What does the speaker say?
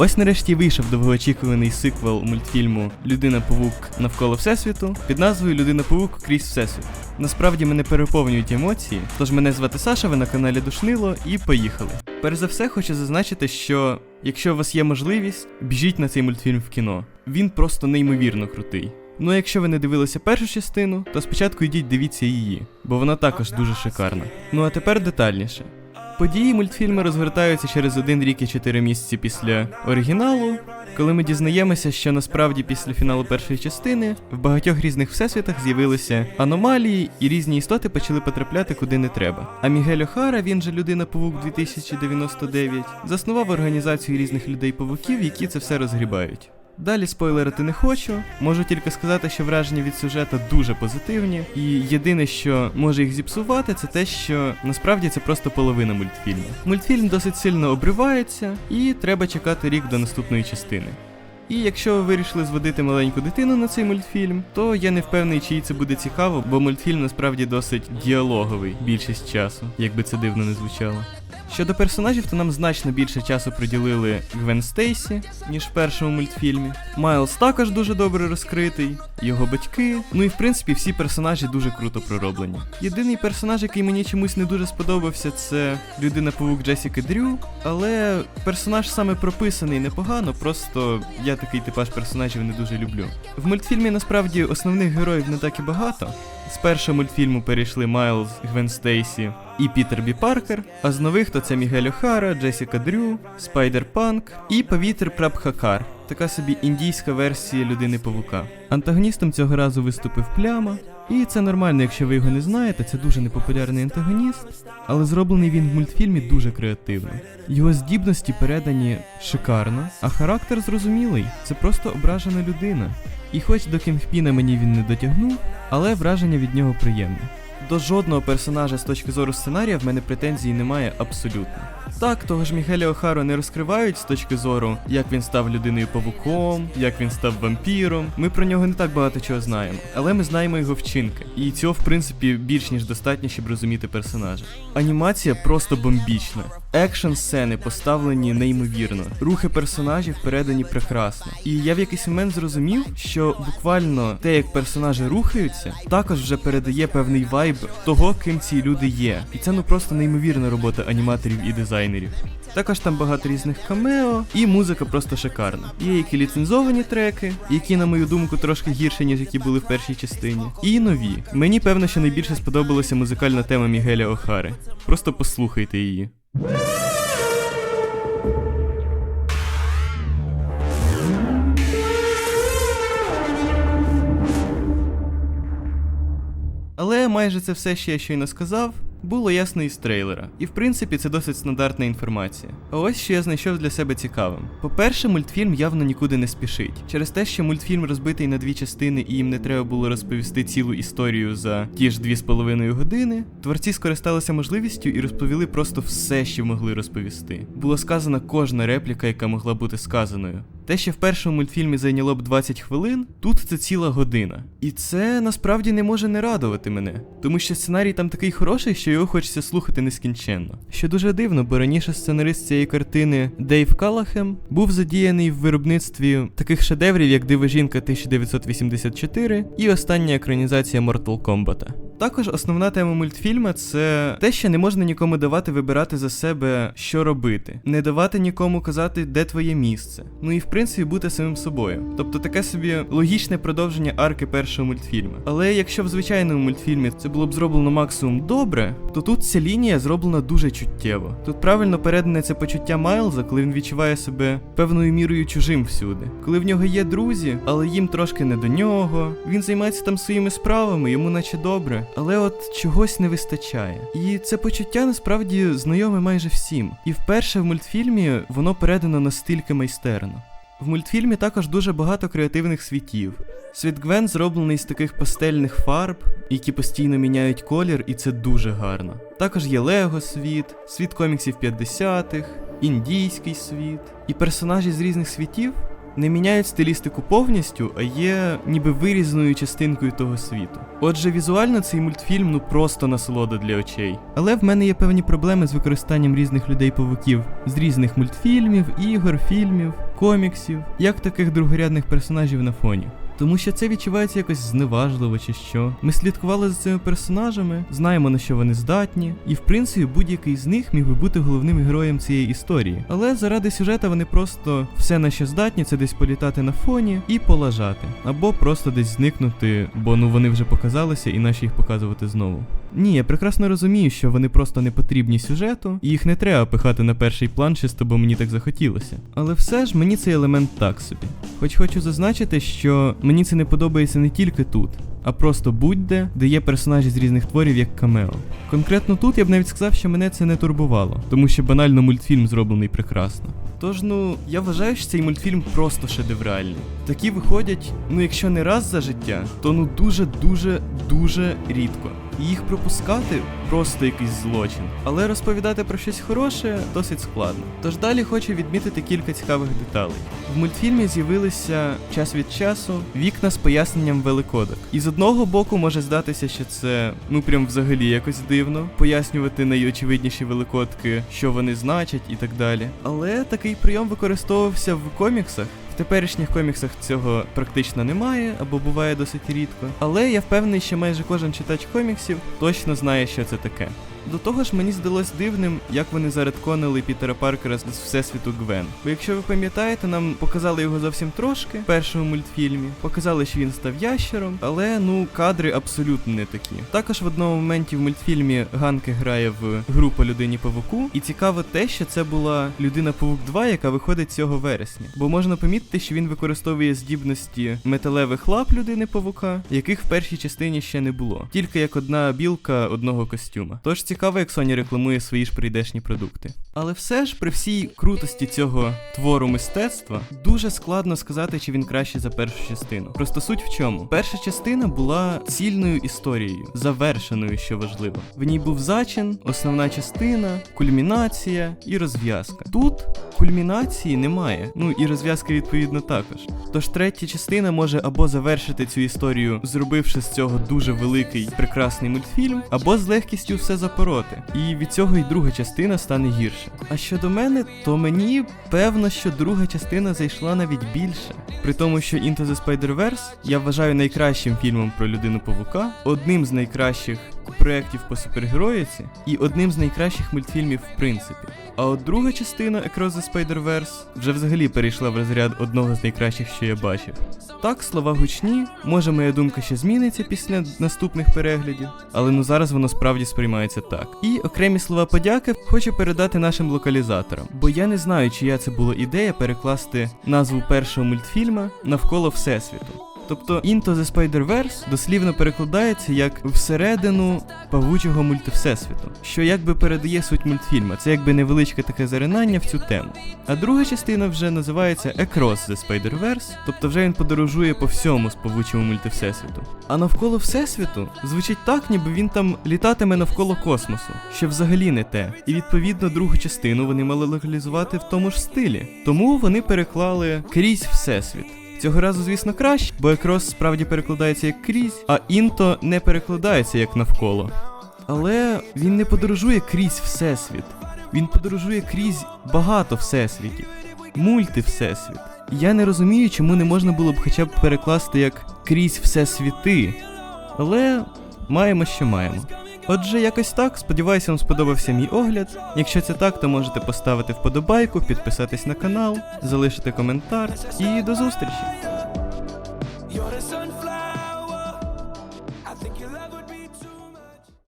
Ось нарешті вийшов довгоочікуваний сиквел мультфільму Людина Павук навколо Всесвіту під назвою Людина Павук крізь Всесвіт. Насправді мене переповнюють емоції, тож мене звати Саша, ви на каналі Душнило і поїхали. Перш за все, хочу зазначити, що якщо у вас є можливість, біжіть на цей мультфільм в кіно. Він просто неймовірно крутий. Ну а якщо ви не дивилися першу частину, то спочатку йдіть дивіться її, бо вона також дуже шикарна. Ну а тепер детальніше. Події мультфільму розгортаються через один рік і чотири місяці після оригіналу, коли ми дізнаємося, що насправді після фіналу першої частини в багатьох різних всесвітах з'явилися аномалії, і різні істоти почали потрапляти куди не треба. А Мігель Охара, він же людина Павук 2099, заснував організацію різних людей-павуків, які це все розгрібають. Далі спойлерити не хочу, можу тільки сказати, що враження від сюжета дуже позитивні, і єдине, що може їх зіпсувати, це те, що насправді це просто половина мультфільму. Мультфільм досить сильно обривається, і треба чекати рік до наступної частини. І якщо ви вирішили зводити маленьку дитину на цей мультфільм, то я не впевнений, чи їй це буде цікаво, бо мультфільм насправді досить діалоговий більшість часу, як би це дивно не звучало. Щодо персонажів, то нам значно більше часу приділили Гвен Стейсі, ніж в першому мультфільмі. Майлз також дуже добре розкритий, його батьки. Ну і в принципі всі персонажі дуже круто пророблені. Єдиний персонаж, який мені чомусь не дуже сподобався, це людина павук Джесіка Дрю. Але персонаж саме прописаний непогано, просто я такий типаж персонажів не дуже люблю. В мультфільмі насправді основних героїв не так і багато. З першого мультфільму перейшли Майлз, Гвен Стейсі і Пітер Бі Паркер, а з нових то це Мігель Охара, Джесіка Дрю, Спайдер Панк і Павітер Прабхакар. Така собі індійська версія людини павука. Антагоністом цього разу виступив пляма. І це нормально, якщо ви його не знаєте, це дуже непопулярний антагоніст, але зроблений він в мультфільмі дуже креативно. Його здібності передані шикарно, а характер зрозумілий. Це просто ображена людина. І хоч до Кінгпіна мені він не дотягнув, але враження від нього приємне. До жодного персонажа з точки зору сценарія в мене претензій немає абсолютно. Так, того ж Мігеля Охару не розкривають з точки зору, як він став людиною павуком, як він став вампіром. Ми про нього не так багато чого знаємо, але ми знаємо його вчинки. І цього, в принципі, більш ніж достатньо, щоб розуміти персонажа. Анімація просто бомбічна. Екшн сцени поставлені неймовірно. Рухи персонажів передані прекрасно. І я в якийсь момент зрозумів, що буквально те, як персонажі рухаються, також вже передає певний вайб того, ким ці люди є. І це ну просто неймовірна робота аніматорів і дизайнерів. Також там багато різних камео, і музика просто шикарна. Є які ліцензовані треки, які, на мою думку, трошки гірші, ніж які були в першій частині. І нові. Мені певно, що найбільше сподобалася музикальна тема Мігеля Охари. Просто послухайте її. Але майже це все, що я щойно сказав, було ясно із трейлера. І в принципі це досить стандартна інформація. А ось що я знайшов для себе цікавим. По-перше, мультфільм явно нікуди не спішить. Через те, що мультфільм розбитий на дві частини і їм не треба було розповісти цілу історію за ті ж дві з половиною години, творці скористалися можливістю і розповіли просто все, що могли розповісти. Була сказана кожна репліка, яка могла бути сказаною. Те, що в першому мультфільмі зайняло б 20 хвилин, тут це ціла година. І це насправді не може не радувати мене, тому що сценарій там такий хороший, що його хочеться слухати нескінченно. Що дуже дивно, бо раніше сценарист цієї картини Дейв Калахем був задіяний в виробництві таких шедеврів, як Дива жінка 1984 і остання екранізація Mortal Kombat. Також основна тема мультфільма це те, що не можна нікому давати вибирати за себе, що робити, не давати нікому казати, де твоє місце. Ну і в принципі бути самим собою. Тобто таке собі логічне продовження арки першого мультфільму. Але якщо в звичайному мультфільмі це було б зроблено максимум добре, то тут ця лінія зроблена дуже чуттєво. Тут правильно передане це почуття Майлза, коли він відчуває себе певною мірою чужим всюди. Коли в нього є друзі, але їм трошки не до нього. Він займається там своїми справами, йому наче добре але от чогось не вистачає. І це почуття насправді знайоме майже всім. І вперше в мультфільмі воно передано настільки майстерно. В мультфільмі також дуже багато креативних світів. Світ Гвен зроблений з таких пастельних фарб, які постійно міняють колір, і це дуже гарно. Також є Лего світ, світ коміксів 50-х, індійський світ. І персонажі з різних світів не міняють стилістику повністю, а є ніби вирізаною частинкою того світу. Отже, візуально цей мультфільм ну просто насолода для очей. Але в мене є певні проблеми з використанням різних людей-павуків з різних мультфільмів, ігор, фільмів. коміксів, як таких другорядних персонажів на фоні. Тому що це відчувається якось зневажливо чи що. Ми слідкували за цими персонажами, знаємо на що вони здатні, і в принципі будь-який з них міг би бути головним героєм цієї історії. Але заради сюжета вони просто все на що здатні, це десь політати на фоні і полажати, або просто десь зникнути, бо ну вони вже показалися і наші їх показувати знову. Ні, я прекрасно розумію, що вони просто не потрібні сюжету, і їх не треба пихати на перший план, чисто бо мені так захотілося. Але все ж мені цей елемент так собі. Хоч хочу зазначити, що мені це не подобається не тільки тут, а просто будь-де, де є персонажі з різних творів як камео. Конкретно тут я б навіть сказав, що мене це не турбувало, тому що банально мультфільм зроблений прекрасно. Тож, ну, я вважаю, що цей мультфільм просто шедевральний. Такі виходять, ну якщо не раз за життя, то ну дуже дуже дуже рідко. Їх пропускати просто якийсь злочин. Але розповідати про щось хороше досить складно. Тож далі хочу відмітити кілька цікавих деталей. В мультфільмі з'явилися час від часу вікна з поясненням великодок. І з одного боку може здатися, що це ну прям взагалі якось дивно пояснювати найочевидніші великодки, що вони значать і так далі. Але такий прийом використовувався в коміксах. Теперішніх коміксах цього практично немає або буває досить рідко. Але я впевнений, що майже кожен читач коміксів точно знає, що це таке. До того ж, мені здалось дивним, як вони заредконили Пітера Паркера з всесвіту Гвен. Бо якщо ви пам'ятаєте, нам показали його зовсім трошки в першому мультфільмі, показали, що він став ящером, але ну кадри абсолютно не такі. Також в одному моменті в мультфільмі Ганки грає в гру по людині павуку, і цікаво те, що це була людина Павук 2, яка виходить цього вересня. Бо можна помітити, що він використовує здібності металевих лап людини павука, яких в першій частині ще не було, тільки як одна білка одного костюма. Тож цікаво, як Sony рекламує свої ж прийдешні продукти. Але все ж, при всій крутості цього твору мистецтва, дуже складно сказати, чи він кращий за першу частину. Просто суть в чому? Перша частина була цільною історією, завершеною, що важливо. В ній був зачин, основна частина, кульмінація і розв'язка. Тут кульмінації немає, ну і розв'язки відповідно також. Тож третя частина може або завершити цю історію, зробивши з цього дуже великий прекрасний мультфільм, або з легкістю все запороти. І від цього і друга частина стане гірше. А щодо мене, то мені певно, що друга частина зайшла навіть більше. При тому, що Into the Spider-Verse я вважаю найкращим фільмом про людину павука, одним з найкращих проєктів по супергероїці і одним з найкращих мультфільмів в принципі. А от друга частина Across the Spider-Verse вже взагалі перейшла в розряд одного з найкращих, що я бачив. Так, слова гучні, може моя думка ще зміниться після наступних переглядів, але ну зараз воно справді сприймається так. І окремі слова подяки хочу передати нашим локалізаторам, бо я не знаю, чия це була ідея перекласти назву першого мультфільма навколо Всесвіту. Тобто Into the Spider-Verse дослівно перекладається як всередину павучого мультивсесвіту, що якби передає суть мультфільма. Це якби невеличке таке заринання в цю тему. А друга частина вже називається Across the Spider-Verse, тобто вже він подорожує по всьому з павучому мультивсесвіту. А навколо Всесвіту звучить так, ніби він там літатиме навколо космосу, що взагалі не те. І відповідно другу частину вони мали локалізувати в тому ж стилі. Тому вони переклали крізь Всесвіт. Цього разу, звісно, краще, бо Екрос справді перекладається як крізь, а інто не перекладається як навколо. Але він не подорожує крізь всесвіт. Він подорожує крізь багато всесвітів, мульти-всесвіт. Я не розумію, чому не можна було б хоча б перекласти як крізь всесвіти. Але маємо, що маємо. Отже, якось так. Сподіваюся, вам сподобався мій огляд. Якщо це так, то можете поставити вподобайку, підписатись на канал, залишити коментар і до зустрічі!